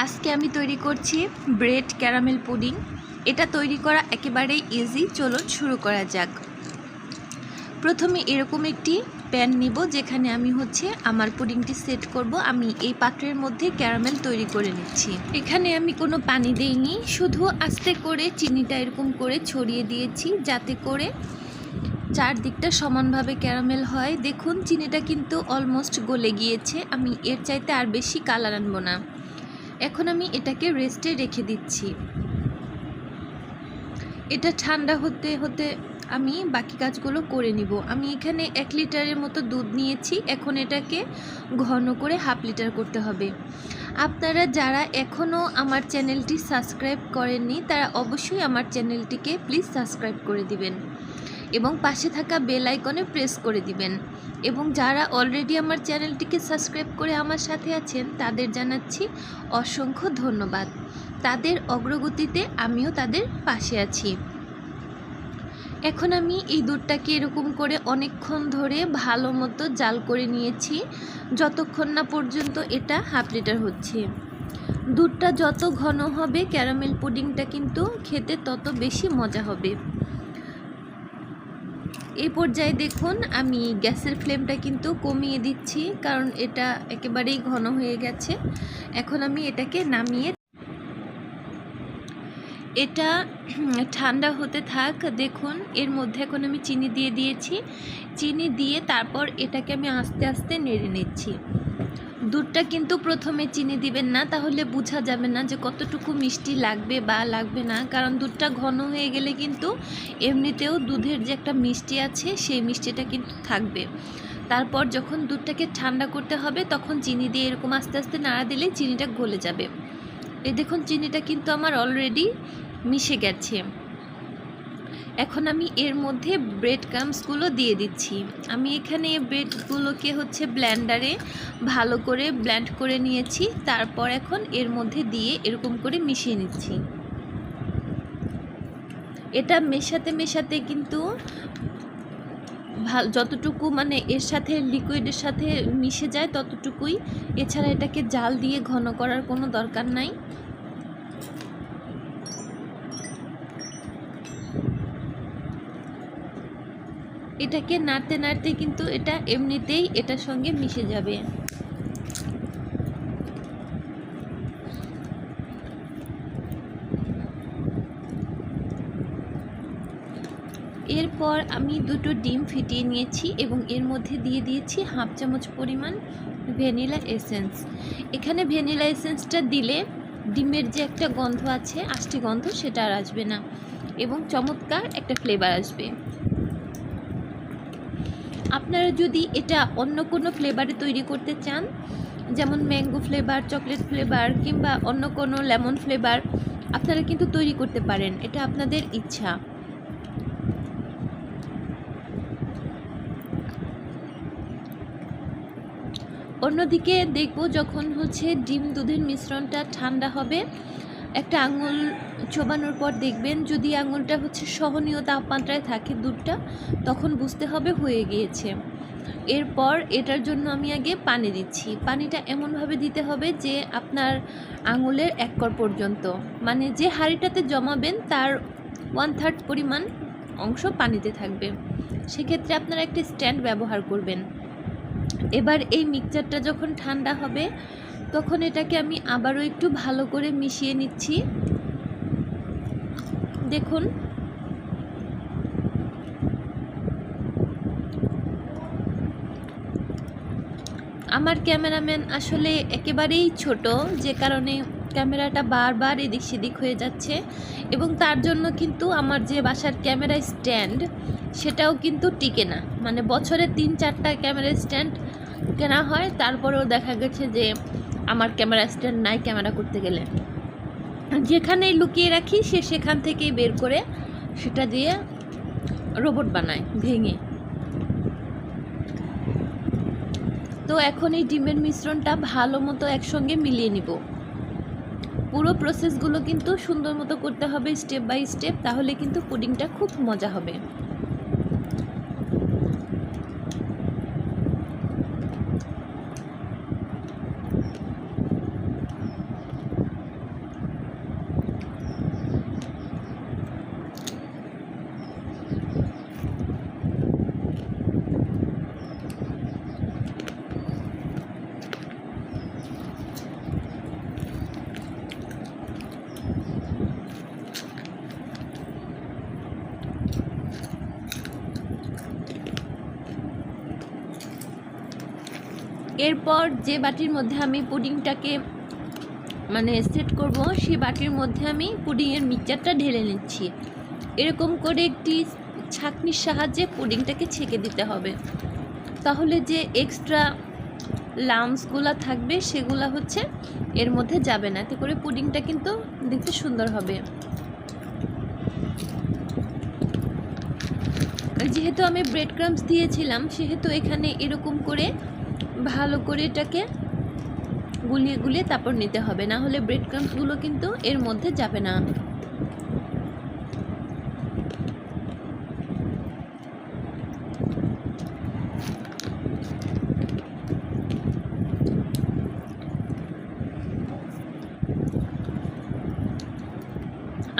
আজকে আমি তৈরি করছি ব্রেড ক্যারামেল পুডিং। এটা তৈরি করা একেবারেই ইজি চলুন শুরু করা যাক। প্রথমে এরকম একটি প্যান নিব, যেখানে আমি হচ্ছে আমার পুডিংটি সেট করব। আমি এই পাত্রের মধ্যে ক্যারামেল তৈরি করে নিচ্ছি। এখানে আমি কোনো পানি দেইনি, শুধু আস্তে করে চিনিটা এরকম করে ছড়িয়ে দিয়েছি, যাতে করে চারদিকটা সমানভাবে ক্যারামেল হয়। দেখুন, চিনিটা কিন্তু অলমোস্ট গলে গিয়েছে। আমি এর চাইতে আর বেশি কালার আনব না। এখন আমি এটাকে রেস্টে রেখে দিচ্ছি। এটা ঠান্ডা হতে হতে আমি বাকি কাজগুলো করে নিব। আমি এখানে এক লিটারের মতো দুধ নিয়েছি। এখন এটাকে ঘন করে হাফ লিটার করতে হবে। আপনারা যারা এখনও আমার চ্যানেলটি সাবস্ক্রাইব করেননি, তারা অবশ্যই আমার চ্যানেলটিকে প্লিজ সাবস্ক্রাইব করে দিবেন। এবং পাশে থাকা বেল আইকনে প্রেস করে দিবেন। এবং যারা অলরেডি আমার চ্যানেলটিকে সাবস্ক্রাইব করে আমার সাথে আছেন, তাদের জানাচ্ছি অসংখ্য ধন্যবাদ। তাদের অগ্রগতিতে আমিও তাদের পাশে আছি। এখন আমি এই দুধটাকে এরকম করে অনেকক্ষণ ধরে ভালো মতো জাল করে নিয়েছি, যতক্ষণ না পর্যন্ত এটা হাফ লিটার হচ্ছে। দুধটা যত ঘন হবে, ক্যারামেল পুডিংটা কিন্তু খেতে তত বেশি মজা হবে। এই পর্যায়ে দেখুন, আমি গ্যাসের ফ্লেমটা কিন্তু কমিয়ে দিচ্ছি, কারণ এটা একেবারেই ঘন হয়ে গেছে। এখন আমি এটাকে নামিয়ে এটা ঠান্ডা হতে থাক, দেখুন, এর মধ্যে এখন আমি চিনি দিয়ে দিয়েছি। চিনি দিয়ে তারপর এটাকে আমি আস্তে আস্তে নেড়ে নিচ্ছি। দুধটা কিন্তু প্রথমে চিনি দিবেন না, তাহলে বোঝা যাবে না যে কতটুকু মিষ্টি লাগবে বা লাগবে না। কারণ দুধটা ঘন হয়ে গেলে কিন্তু এমনিতেও দুধের যে একটা মিষ্টি আছে, সেই মিষ্টিটা কিন্তু থাকবে। তারপর যখন দুধটাকে ঠান্ডা করতে হবে, তখন চিনি দিয়ে এরকম আস্তে আস্তে নাড়া দিলে চিনিটা গলে যাবে। এই দেখুন, চিনিটা কিন্তু আমার অলরেডি মিশে গেছে। এখন আমি এর মধ্যে ব্রেড ক্রামসগুলো দিয়ে দিচ্ছি। আমি এখানে ব্রেডগুলোকে হচ্ছে ব্ল্যান্ডারে ভালো করে ব্ল্যান্ড করে নিয়েছি। তারপর এখন এর মধ্যে দিয়ে এরকম করে মিশিয়ে নিচ্ছি। এটা মেশাতে মেশাতে কিন্তু যতটুকু মানে এর সাথে লিকুইডের সাথে মিশে যায় ততটুকুই। এছাড়া এটাকে জাল দিয়ে ঘন করার কোনো দরকার নাই। এটাকে নাড়তে নাড়তে কিন্তু এটা এমনিতেই এটার সঙ্গে মিশে যাবে। এরপর আমি দুটো ডিম ফিটিয়ে নিয়েছি এবং এর মধ্যে দিয়ে দিয়েছি হাফ চামচ পরিমাণ ভ্যানিলা এসেন্স। এখানে ভ্যানিলা এসেন্সটা দিলে ডিমের যে একটা গন্ধ আছে, আষ্টি গন্ধ, সেটা আর আসবে না এবং চমৎকার একটা ফ্লেভার আসবে। আপনারা যদি এটা অন্য কোনো ফ্লেভারে তৈরি করতে চান, যেমন ম্যাঙ্গো ফ্লেভার চকলেট ফ্লেভার কিংবা অন্য কোনো লেমন ফ্লেভার আপনারা কিন্তু তৈরি করতে পারেন। এটা আপনাদের ইচ্ছা। অন্যদিকে দেখব যখন হচ্ছে ডিম দুধের মিশ্রণটা ঠান্ডা হবে একটা আঙুল চোবানোর পর দেখবেন যদি আঙুলটা হচ্ছে সহনীয় তাপমাত্রায় থাকে দুধটা, তখন বুঝতে হবে হয়ে গিয়েছে। এরপর এটার জন্য আমি আগে পানি দিচ্ছি। পানিটা এমনভাবে দিতে হবে যে আপনার আঙুলের এক কর পর্যন্ত। মানে যে হাঁড়িটাতে জমাবেন তার ওয়ান থার্ড পরিমাণ অংশ পানিতে থাকবে। সেক্ষেত্রে আপনারা একটি স্ট্যান্ড ব্যবহার করবেন। এবার এই মিক্সচারটা যখন ঠান্ডা হবে তখন এটাকে আমি আবারও একটু ভালো করে মিশিয়ে নিচ্ছি। দেখুন। আমার ক্যামেরাম্যান আসলে একেবারেই ছোট, যে কারণে ক্যামেরাটা বারবার এদিক সেদিক হয়ে যাচ্ছে এবং তার জন্য কিন্তু আমার যে বাসার ক্যামেরা স্ট্যান্ড, সেটাও কিন্তু টিকে না। মানে বছরে তিন চারটা ক্যামেরা স্ট্যান্ড কেনা হয়, তারপরেও দেখা গেছে যে আমার ক্যামেরা স্ট্যান্ড নাই ক্যামেরা করতে গেলে। যেখানেই লুকিয়ে রাখি, সে সেখান থেকেই বের করে সেটা দিয়ে রোবট বানায়, ভেঙে। তো এখন এই ডিমের মিশ্রণটা ভালো মতো একসঙ্গে মিলিয়ে নিব। পুরো প্রসেসগুলো কিন্তু সুন্দর মতো করতে হবে স্টেপ বাই স্টেপ তাহলে কিন্তু পুডিংটা খুব মজা হবে। এরপর যে বাটির মধ্যে আমি পুডিংটাকে মানে সেট করব, সেই বাটির মধ্যে আমি পুডিংয়ের মিক্সচারটা ঢেলে নিচ্ছি। এরকম করে একটি ছাঁকনির সাহায্যে পুডিংটাকে ছেঁকে দিতে হবে। তাহলে যে এক্সট্রা লামসগুলো থাকবে, সেগুলো হচ্ছে এর মধ্যে যাবে না। এতে করে পুডিংটা কিন্তু দেখতে সুন্দর হবে। যেহেতু আমি ব্রেড ক্রামস দিয়েছিলাম, সেহেতু এখানে এরকম করে ভালো করে এটাকে গুলিয়ে গুলিয়ে তারপর নিতে হবে। না হলে ব্রেড ক্রামসগুলো কিন্তু এর মধ্যে যাবে না।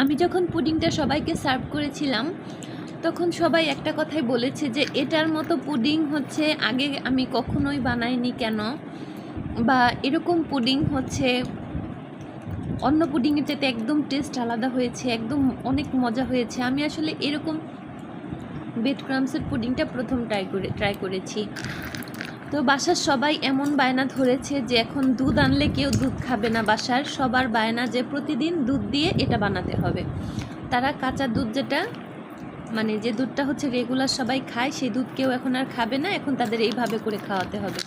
আমি যখন পুডিংটা সবাইকে সার্ভ করেছিলাম তখন সবাই একটা কথাই বলেছে যে, এটার মতো পুডিং হচ্ছে আগে আমি কখনোই বানাইনি কেন? বা এরকম পুডিং হচ্ছে, অন্য পুডিংয়ের চাইতে একদম টেস্ট আলাদা হয়েছে, একদম অনেক মজা হয়েছে। আমি আসলে এরকম বেড ক্রামসের পুডিংটা প্রথম ট্রাই করে, ট্রাই করেছি। তো বাসার সবাই এমন বায়না ধরেছে যে, এখন দুধ আনলে কেউ দুধ খাবে না বাসার। সবার বায়না যে, প্রতিদিন দুধ দিয়ে এটা বানাতে হবে। তারা কাঁচা দুধ যেটা মানে যে দুধটা হচ্ছে রেগুলার সবাই খায়, সেই দুধ কেউ এখন আর খাবে না, এখন তাদের এইভাবে করে খাওয়াতে হবে।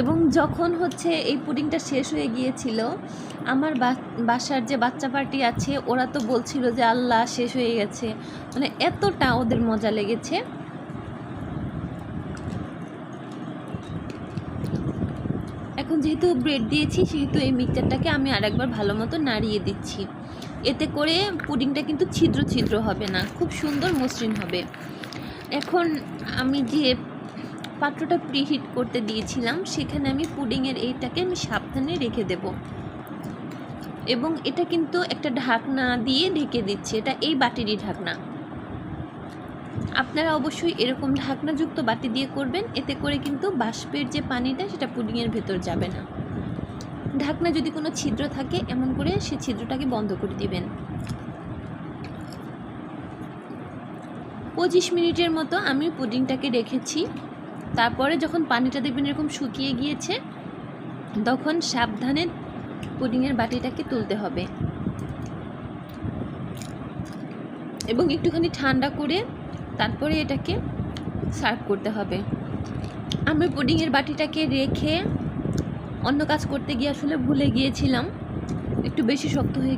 এবং যখন হচ্ছে এই পুডিংটা শেষ হয়ে গিয়েছিল, আমার বাসার যে বাচ্চা পার্টি আছে, ওরা তো বলছিল যে, আল্লাহ, শেষ হয়ে গেছে। মানে এতটা ওদের মজা লেগেছে। এখন যেহেতু ব্রেড দিয়েছি, সেহেতু এই মিক্সচারটাকে আমি আরেকবার ভালো মতো নাড়িয়ে দিচ্ছি। এতে করে পুডিংটা কিন্তু ছিদ্র ছিদ্র হবে না, খুব সুন্দর মসৃণ হবে। এখন আমি যে পাত্রটা প্রিহিট করতে দিয়েছিলাম, সেখানে আমি পুডিংয়ের এইটাকে আমি সাবধানে রেখে দেব। এবং এটা কিন্তু একটা ঢাকনা দিয়ে ঢেকে দিচ্ছি, এটা এই বাটিরই ঢাকনা। আপনারা অবশ্যই এরকম ঢাকনাযুক্ত বাটি দিয়ে করবেন। এতে করে কিন্তু বাষ্পের যে পানিটা, সেটা পুডিংয়ের ভেতর যাবে না। ঢাকনা যদি কোনো ছিদ্র থাকে, এমন করে সে ছিদ্রটাকে বন্ধ করে দিবেন। পঁচিশ মিনিটের মতো আমি পুডিংটাকে রেখেছি। তারপরে যখন পানিটা দেখবেন এরকম শুকিয়ে গিয়েছে, তখন সাবধানে পুডিংয়ের বাটিটাকে তুলতে হবে। এবং একটুখানি ঠান্ডা করে তারপরে এটাকে সার্ভ করতে হবে। আমি পুডিংয়ের বাটিটাকে রেখে অন্য কাজ করতে গিয়ে আসলে ভুলে গিয়েছিলাম। একটু বেশি শক্ত হয়ে